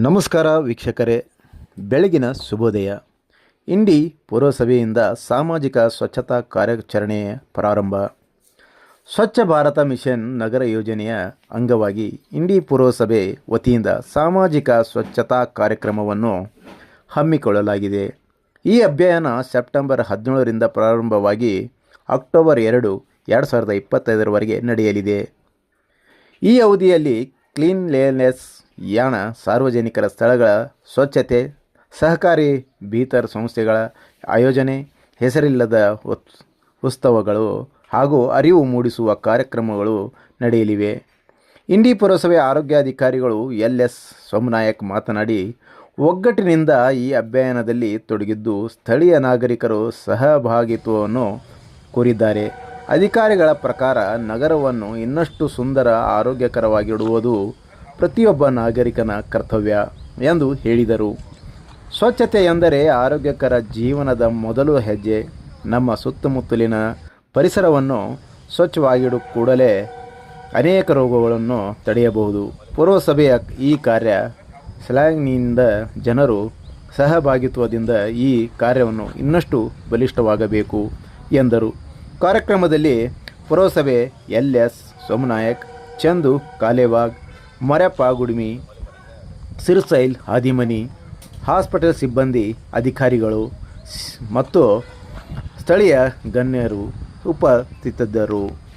ನಮಸ್ಕಾರ ವೀಕ್ಷಕರೇ. ಬೆಳಗಿನ ಶುಭೋದಯ. ಇಂಡಿ ಪುರಸಭೆಯಿಂದ ಸಾಮಾಜಿಕ ಸ್ವಚ್ಛತಾ ಕಾರ್ಯಾಚರಣೆಯ ಪ್ರಾರಂಭ. ಸ್ವಚ್ಛ ಭಾರತ ಮಿಷನ್ ನಗರ ಯೋಜನೆಯ ಅಂಗವಾಗಿ ಇಂಡಿ ಪುರಸಭೆ ವತಿಯಿಂದ ಸಾಮಾಜಿಕ ಸ್ವಚ್ಛತಾ ಕಾರ್ಯಕ್ರಮವನ್ನು ಹಮ್ಮಿಕೊಳ್ಳಲಾಗಿದೆ. ಈ ಅಭಿಯಾನ ಸೆಪ್ಟೆಂಬರ್ ಹದಿನೇಳರಿಂದ ಪ್ರಾರಂಭವಾಗಿ ಅಕ್ಟೋಬರ್ ಎರಡು ಎರಡು ಸಾವಿರದ ಇಪ್ಪತ್ತೈದರವರೆಗೆ ನಡೆಯಲಿದೆ. ಈ ಅವಧಿಯಲ್ಲಿ ಕ್ಲೀನ್ಲೆನೆಸ್ ಯಾಣ ಸಾರ್ವಜನಿಕರ ಸ್ಥಳಗಳ ಸ್ವಚ್ಛತೆ, ಸಹಕಾರಿ ಬೀತರ್ ಸಂಸ್ಥೆಗಳ ಆಯೋಜನೆ, ಹೆಸರಿಲ್ಲದ ಉತ್- ಉತ್ಸವಗಳು ಹಾಗೂ ಅರಿವು ಮೂಡಿಸುವ ಕಾರ್ಯಕ್ರಮಗಳು ನಡೆಯಲಿವೆ. ಇಂಡಿ ಪುರಸಭೆ ಆರೋಗ್ಯಾಧಿಕಾರಿಗಳು ಎಲ್ ಎಸ್ ಸೋಮನಾಯಕ್ ಮಾತನಾಡಿ, ಒಗ್ಗಟ್ಟಿನಿಂದ ಈ ಅಭಿಯಾನದಲ್ಲಿ ತೊಡಗಿದ್ದು ಸ್ಥಳೀಯ ನಾಗರಿಕರು ಸಹಭಾಗಿತ್ವವನ್ನು ಕೋರಿದ್ದಾರೆ. ಅಧಿಕಾರಿಗಳ ಪ್ರಕಾರ ನಗರವನ್ನು ಇನ್ನಷ್ಟು ಸುಂದರ ಆರೋಗ್ಯಕರವಾಗಿಡುವುದು ಪ್ರತಿಯೊಬ್ಬ ನಾಗರಿಕನ ಕರ್ತವ್ಯ ಎಂದು ಹೇಳಿದರು. ಸ್ವಚ್ಛತೆ ಎಂದರೆ ಆರೋಗ್ಯಕರ ಜೀವನದ ಮೊದಲು ಹೆಜ್ಜೆ. ನಮ್ಮ ಸುತ್ತಮುತ್ತಲಿನ ಪರಿಸರವನ್ನು ಸ್ವಚ್ಛವಾಗಿಡು ಕೂಡಲೇ ಅನೇಕ ರೋಗಗಳನ್ನು ತಡೆಯಬಹುದು. ಪೂರ್ವಸಭೆಯ ಈ ಕಾರ್ಯ ಸ್ಲಾಂಗ್ನಿಂದ ಜನರು ಸಹಭಾಗಿತ್ವದಿಂದ ಈ ಕಾರ್ಯವನ್ನು ಇನ್ನಷ್ಟು ಬಲಿಷ್ಠವಾಗಬೇಕು ಎಂದರು. ಕಾರ್ಯಕ್ರಮದಲ್ಲಿ ಪುರಸಭೆ L S Somanayak, Chandu Kalewag Marappa Gudimi Sirsail Hadimani hospital ಸಿಬ್ಬಂದಿ ಅಧಿಕಾರಿಗಳು ಮತ್ತು ಸ್ಥಳೀಯ ಗಣ್ಯರು ಉಪಸ್ಥಿತದ್ದರು.